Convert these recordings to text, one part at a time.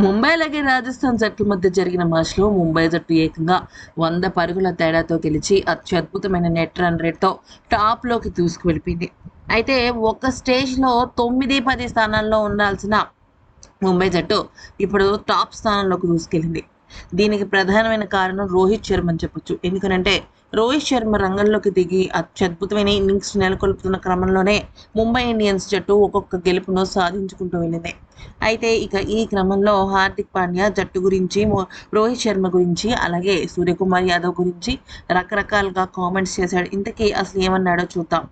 ముంబై అలాగే రాజస్థాన్ జట్ల మధ్య జరిగిన మ్యాచ్లో ముంబై జట్టు ఏకంగా వంద పరుగుల తేడాతో గెలిచి అత్యద్భుతమైన నెట్ రన్ రేట్తో టాప్లోకి దూసుకువెళ్ళిపోయింది. అయితే ఒక స్టేజ్లో తొమ్మిది పది స్థానాల్లో ఉండాల్సిన ముంబై జట్టు ఇప్పుడు టాప్ స్థానంలోకి దూసుకెళ్ళింది. దీనికి ప్రధానమైన కారణం రోహిత్ శర్మ అని చెప్పొచ్చు. ఎందుకంటే రోహిత్ శర్మ రంగంలోకి దిగి అత్యద్భుతమైన ఇన్నింగ్స్ నెలకొల్పుతున్న క్రమంలోనే ముంబై ఇండియన్స్ జట్టు ఒక్కొక్క గెలుపును సాధించుకుంటూ వెళ్ళింది. అయితే ఇక ఈ క్రమంలో హార్దిక్ పాండ్యా జట్టు గురించి రోహిత్ శర్మ గురించి అలాగే సూర్యకుమార్ యాదవ్ గురించి రకరకాలుగా కామెంట్స్ చేశాడు. ఇంతకీ అసలు ఏమన్నాడో చూద్దాం.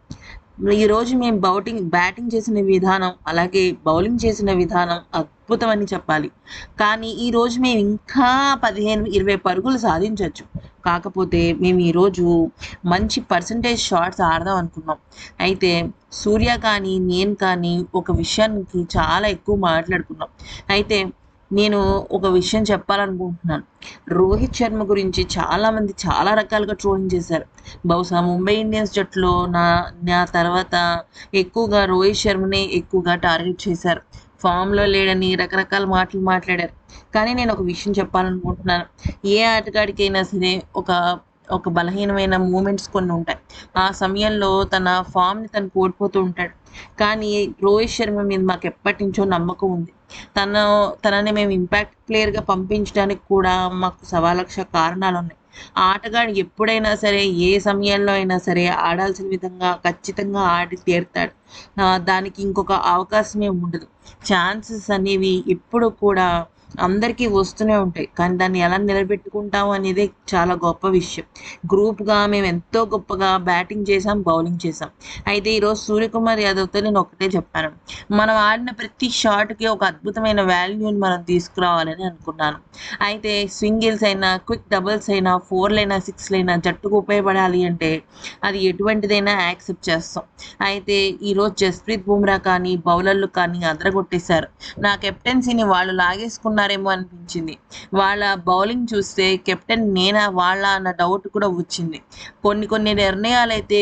ఈ రోజు మేము బౌటింగ్ బ్యాటింగ్ చేసిన విధానం అలాగే బౌలింగ్ చేసిన విధానం అద్భుతం అని చెప్పాలి. కానీ ఈ రోజు మేము ఇంకా పదిహేను ఇరవై పరుగులు సాధించవచ్చు కాకపోతే మేము ఈరోజు మంచి పర్సంటేజ్ షాట్స్ ఆడదాం అనుకున్నాం. అయితే సూర్య కానీ నేను కానీ ఒక విషయానికి చాలా ఎక్కువ మాట్లాడుకున్నాం. అయితే నేను ఒక విషయం చెప్పాలనుకుంటున్నాను. రోహిత్ శర్మ గురించి చాలామంది చాలా రకాలుగా ట్రోలింగ్ చేశారు. బహుశా ముంబై ఇండియన్స్ జట్టులో నా నా తర్వాత ఎక్కువగా రోహిత్ శర్మనే ఎక్కువగా టార్గెట్ చేశారు. ఫామ్లో లేడని రకరకాల మాటలు మాట్లాడారు. కానీ నేను ఒక విషయం చెప్పాలనుకుంటున్నాను. ఏ ఆటగాడికైనా సరే ఒక ఒక బలహీనమైన మూమెంట్స్ కొన్ని ఉంటాయి. ఆ సమయంలో తన ఫామ్ని తను కోల్పోతూ ఉంటాడు. కానీ రోహిత్ శర్మ మీద మాకు ఎప్పటి నుంచో నమ్మకం ఉంది. తన తనని మేము ఇంపాక్ట్ ప్లేయర్గా పంపించడానికి కూడా మాకు సవా లక్ష కారణాలు ఉన్నాయి ఆటగాడు ఎప్పుడైనా సరే ఏ సమయంలో అయినా సరే ఆడాల్సిన విధంగా ఖచ్చితంగా ఆడి తీరుతాడు. దానికి ఇంకొక అవకాశమే ఉండదు. ఛాన్సెస్ అనేవి ఎప్పుడు కూడా అందరికీ వస్తూనే ఉంటాయి. కానీ దాన్ని ఎలా నిలబెట్టుకుంటాం అనేది చాలా గొప్ప విషయం. గ్రూప్గా మేము ఎంతో గొప్పగా బ్యాటింగ్ చేసాం బౌలింగ్ చేసాం అయితే ఈరోజు సూర్యకుమార్ యాదవ్తో నేను ఒకటే చెప్పాను. మనం ఆడిన ప్రతి షాట్కి ఒక అద్భుతమైన వాల్యూని మనం తీసుకురావాలని అనుకున్నాను. అయితే స్వింగిల్స్ అయినా క్విక్ డబుల్స్ అయినా ఫోర్లైనా సిక్స్లైనా జట్టుకు ఉపయోగపడాలి అంటే అది ఎటువంటిదైనా యాక్సెప్ట్ చేస్తాం. అయితే ఈరోజు జస్ప్రీత్ బుమ్రా కానీ బౌలర్లు కానీ అదరగొట్టేశారు. నా కెప్టెన్సీని వాళ్ళు ఉన్నారేమో అనిపించింది. వాళ్ళ బౌలింగ్ చూస్తే కెప్టెన్ నేనా వాళ్ళ అన్న డౌట్ కూడా వచ్చింది. కొన్ని కొన్ని నిర్ణయాలు అయితే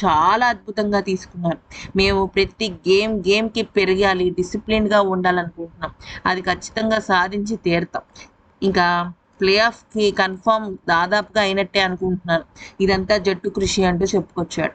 చాలా అద్భుతంగా తీసుకున్నారు. మేము ప్రతి గేమ్ గేమ్కి పెరగాలి డిసిప్లిన్గా ఉండాలనుకుంటున్నాం. అది ఖచ్చితంగా సాధించి తీరుతాం. ఇంకా ప్లే ఆఫ్కి కన్ఫామ్ దాదాపుగా అయినట్టే అనుకుంటున్నాను. ఇదంతా జట్టు కృషి అంటూ చెప్పుకొచ్చాడు.